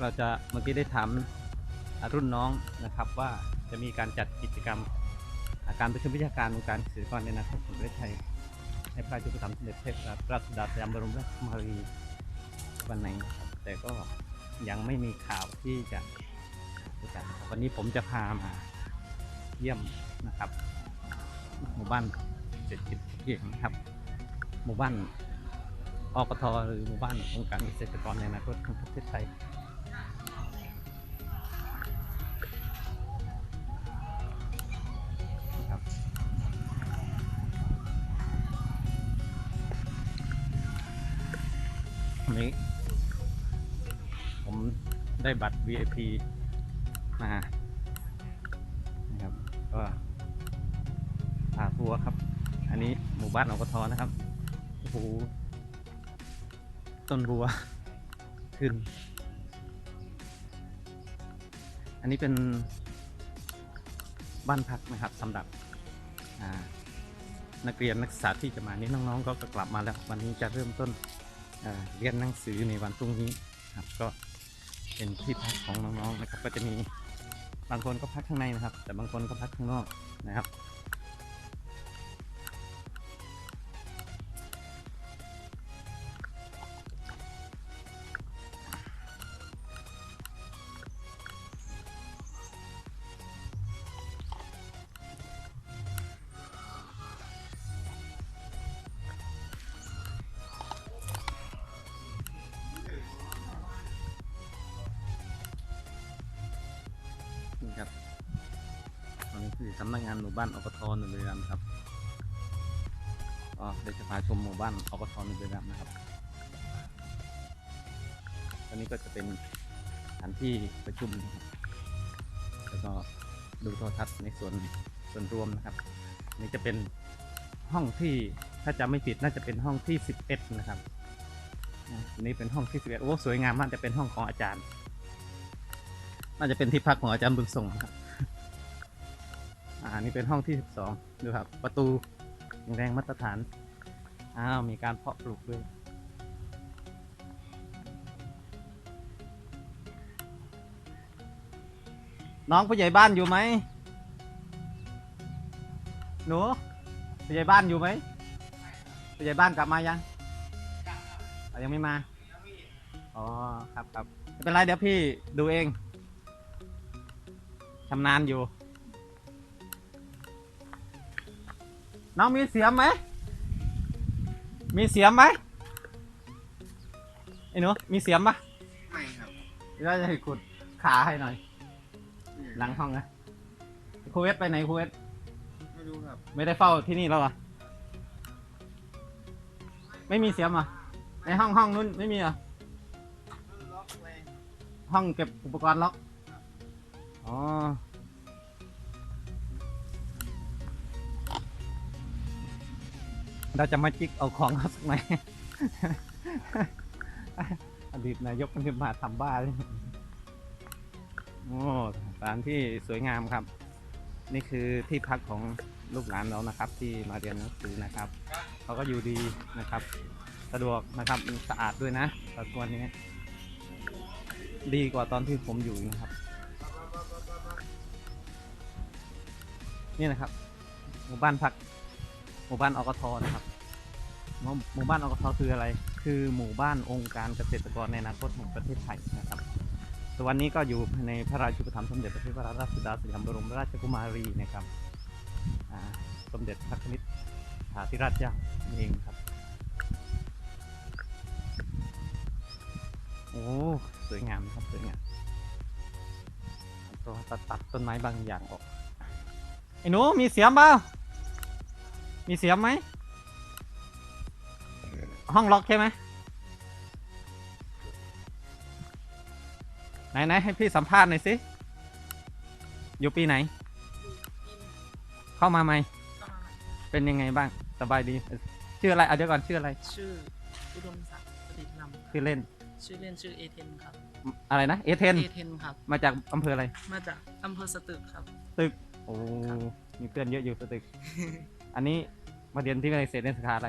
เราจะเมื่อกี้ได้ถามรุ่นน้องนะครับว่าจะมีการจัดกิจกรรมาการประชุมวิชาการองค์การเกษตรกรในอนาคตของประเทศไทยในพระราชประถมสมเด็จพระราชสุดาสยามบรมราชกุมารีวันไหนครับแต่ก็ยังไม่มีข่าวที่จะจัดนะครับวันนี้ผมจะพามาเยี่ยมนะครับหมู่บ้านเศรษฐกิจพอเพียงนะครับ หมู่บ้านอกทหรือหมู่บ้านองค์การเกษตรกรในอนาคตของประเทศไทย บัตร VIP มานะครับก็พาทัวร์ครับ อันนี้หมู่บ้านอกทอนะครับ โอ้โห ต้นบัวขึ้น อันนี้เป็นบ้านพักนะครับสำหรับนักเรียนนักศึกษาที่จะมานี่น้องๆ ก็กลับมาแล้ว วันนี้จะเริ่มต้นเรียนหนังสือในวันพรุ่งนี้ครับก็ เป็นที่พักของน้องๆนะครับ ก็จะมีบางคนก็พักข้างในนะครับ แต่บางคนก็พักข้างนอกนะครับ ตอนนี้คือสำนักงานหมู่บ้านอกทหนึ่งบุรีรัมย์ครับก็เดี๋ยวจะพาชมหมู่บ้านอกทหนึ่งบุรีรัมย์นะครับตอนนี้ก็จะเป็นสถานที่ประชุมแล้วก็ดูโทรทัศน์ในส่วนส่วนรวมนะครับ นี่จะเป็นห้องที่ถ้าจำไม่ผิดน่าจะเป็นห้องที่ 11 นะครับนนี้เป็นห้องที่11โอ้สวยงามมากจะเป็นห้องของอาจารย์ น่าจะเป็นที่พักของอาจารย์บุญส่งนะครับ อ่านี่เป็นห้องที่ 12 ดูครับ ประตูแรงมาตรฐาน อ้าว มีการเพาะปลูกด้วย น้องผู้ใหญ่บ้านอยู่ไหม หนูผู้ใหญ่บ้านอยู่ไหมผู้ใหญ่บ้านกลับมายังยังไม่มา อ๋อ ครับครับไม่เป็นไรเดี๋ยวพี่ดูเองชำนาญอยู่ น้องมีเสียมไหม มีเสียมไหมไอ้หนูมีเสียมปะไม่ครับเดี๋ยวจะให้ขุดขาให้หน่อย หลังห้องนะครูเวทไปไหนครูเวทไม่รู้ครับ ไม่ได้เฝ้าที่นี่แล้วเหรอ ไม่มีเสียมเหรอะในห้องห้องนู้นไม่มีเหรอล็อกเลยห้องเก็บอุปกรณ์ล็อก อ๋อ เราจะมาจิกเอาของเขาสักหน่อยอดีตนายกมันจะมาทำบ้าเลยโอ้สถานที่สวยงามครับ นี่คือที่พักของลูกหลานเรานะครับ ที่มาเรียนหนังสือนะครับเขาก็อยู่ดีนะครับ สะดวกนะครับสะอาดด้วยนะปัจจุบันนี้ ดีกว่าตอนที่ผมอยู่นะครับ นี่นะครับหมู่บ้านพัก หมู่บ้านอกทนะครับหมู่บ้านอกทคืออะไร คือหมู่บ้านองค์การเกษตรกรในอนาคตของประเทศไทยนะครับส่วันนี้ก็อยู่ในพระราชูปถัมภ์สมเด็จพระเทพรัตนราชสุดาสยามบรมราชกุมารีนะครับสมเด็จพระนิษฐาธิราชเจ้านั่เองครับ โอ้ สวยงามครับ สวยงามตัวตัดตัดต้นไม้บางอย่างออก ไอ้หนูมีเสียมเปล่า มีเสียมไหม ห้องล็อกใช่ไหมไหนไหนให้พี่สัมภาษณ์หน่อยสิ อยู่ปีไหน เข้ามาไหม เป็นยังไงบ้าง สบายดี ชื่ออะไร เอาเดี๋ยวก่อนชื่ออะไร ชื่ออุดมศักดิ์สถิตนำชื่อเล่น ชื่อเล่นชื่อเอเทนครับ อะไรนะ เอเทน เอเทนครับ มาจากอำเภออะไร มาจากอำเภอสตึกครับ ตึก โอ้ มีเพื่อนเยอะอยู่สตึก อันนี้มาเรียนที่วิทยาลัยเกษตรเรียนสาขาอะไร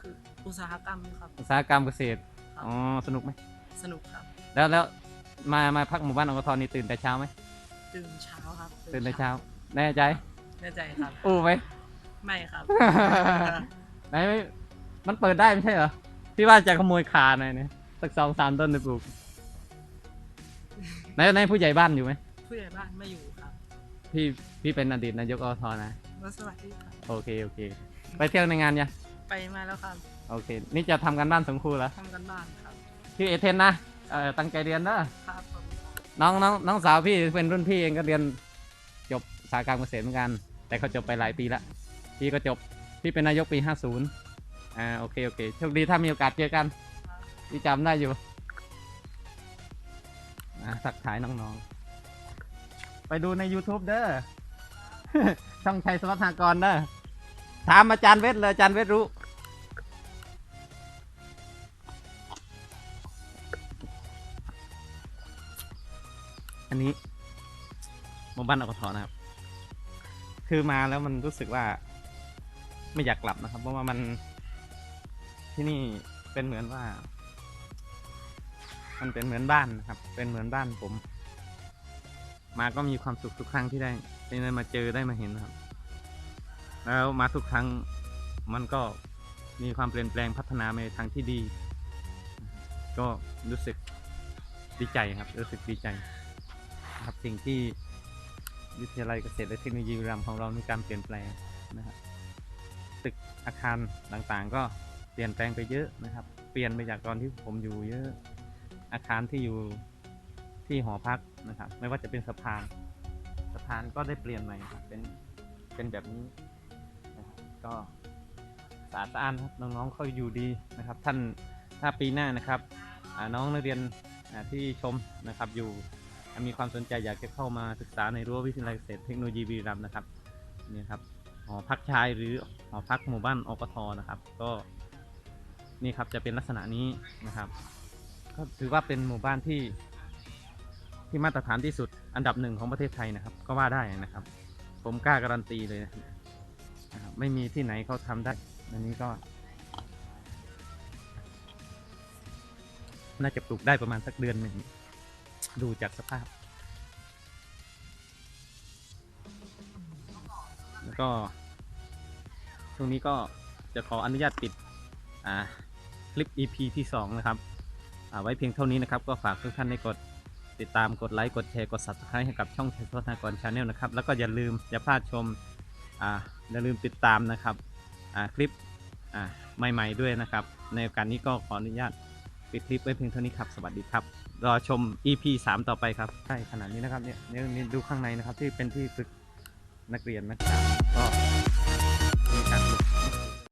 คืออุตสาหกรรมครับ อุตสาหกรรมเกษตร ครับ อ๋อ สนุกไหม สนุกครับ แล้วแล้วมา มาพักหมู่บ้านอกทนี่ตื่นแต่เช้าไหม ตื่นเช้าครับตื่นแต่เช้า แน่ใจ แน่ใจครับ อู้ไหม ไม่ครับ ไหนไม่มันเปิดได้ไม่ใช่เหรอ พี่ว่าจะขโมยคาหน่อยเนี่ยสักสองสามต้นไปปลูก ไหนไหนผู้ใหญ่บ้านอยู่ไหม ผู้ใหญ่บ้านไม่อยู่ครับ พี่พี่เป็นอดีตนายกอทนะ แล้วสวัสดีครับโอเคโอเค ไปเที่ยวในงานยังไปมาแล้วครับโอเค นี่จะทำกันบ้านสงครูแล้วทำกันบ้านครับพี่เอเทนนะเออตั้งใจเรียนนะครับผมน้องน้องน้องสาวพี่เป็นรุ่นพี่เองก็เรียนจบสาขาการเกษตรเหมือนกัน แต่เขาจบไปหลายปีละพี่ก็จบพี่เป็นนายกปี 50อ่าโอเคโอเคโชคดีถ้ามีโอกาสเจอกันพี่จำได้อยู่อะสักทายน้องๆ ไปดูใน YouTube เด้อ ช่องชัยสวัสดากรเด้อถามอาจารย์เวทเลยอาจารย์เวทรู้ อันนี้มบ้านอกทอนะครับ คือมาแล้วมันรู้สึกว่า ไม่อยากกลับนะครับ เพราะว่ามันที่นี่เป็นเหมือนว่า มันเป็นเหมือนบ้านนะครับ เป็นเหมือนบ้านผม มาก็มีความสุขทุกครั้งที่ได้ ที่ได้มาเจอได้มาเห็นนะครับ แล้วมาทุกครั้งมันก็มีความเปลี่ยนแปลงพัฒนาในทางที่ดี ก็รู้สึกดีใจครับ รู้สึกดีใจนะครับสิ่งที่วิทยาลัยเกษตรและเทคโนโลยีรัมของเรามีการเปลี่ยนแปลงนะครับตึกอาคารต่างๆ ก็เปลี่ยนแปลงไปเยอะนะครับ เปลี่ยนไปจากตอนที่ผมอยู่เยอะอาคารที่อยู่ที่หอพักนะครับ ไม่ว่าจะเป็นสะพาน สะพานก็ได้เปลี่ยนใหม่ครับ เป็นเป็นแบบนี้นะครับก็สะอาดสะอ้านครับน้องๆเขาอยู่ดีนะครับ ท่านถ้าปีหน้านะครับอ่าน้องนักเรียนอ่าที่ชมนะครับอยู่มีความสนใจอยากจะเข้ามาศึกษาในรั้ววิทยาลัยเกษตรเทคโนโลยีบีรัมย์นะครับนี่ครับหอพักชายหรือหอพักหมู่บ้านอกทนะครับ ก็นี่ครับจะเป็นลักษณะนี้นะครับ ก็ถือว่าเป็นหมู่บ้านที่ที่มาตรฐานที่สุด อันดับหนึ่งของประเทศไทยนะครับ ก็ว่าได้นะครับ ผมกล้าการันตีเลยนะครับไม่มีที่ไหนเขาทำได้อันนี้ก็ น่าจะปลูกได้ประมาณสักเดือนหนึ่งดูจากสภาพ แล้วก็ช่วงนี้ก็จะขออนุญาตปิดคลิป EP ที่ 2 นะครับอ่าไว้เพียงเท่านี้นะครับ ก็ฝากทุกท่านได้กด ติดตามกดไลค์กดแชร์กด subscribe ให้กับช่องชัยโทษนากรชาแนลนะครับ แล้วก็อย่าลืมอย่าพลาดชมอ่าอย่าลืมติดตามนะครับอ่าคลิปอ่าใหม่ๆด้วยนะครับ ในโอกาสนี้ก็ขออนุญาตปิดคลิปไว้เพียงเท่านี้ครับ สวัสดีครับ รอชม EP 3 ต่อไปครับใช่ขนาดนี้นะครับเนี่ยเนี่ยเนี่ยดูข้างในนะครับที่เป็นที่ฝึกนักเรียนนะครับ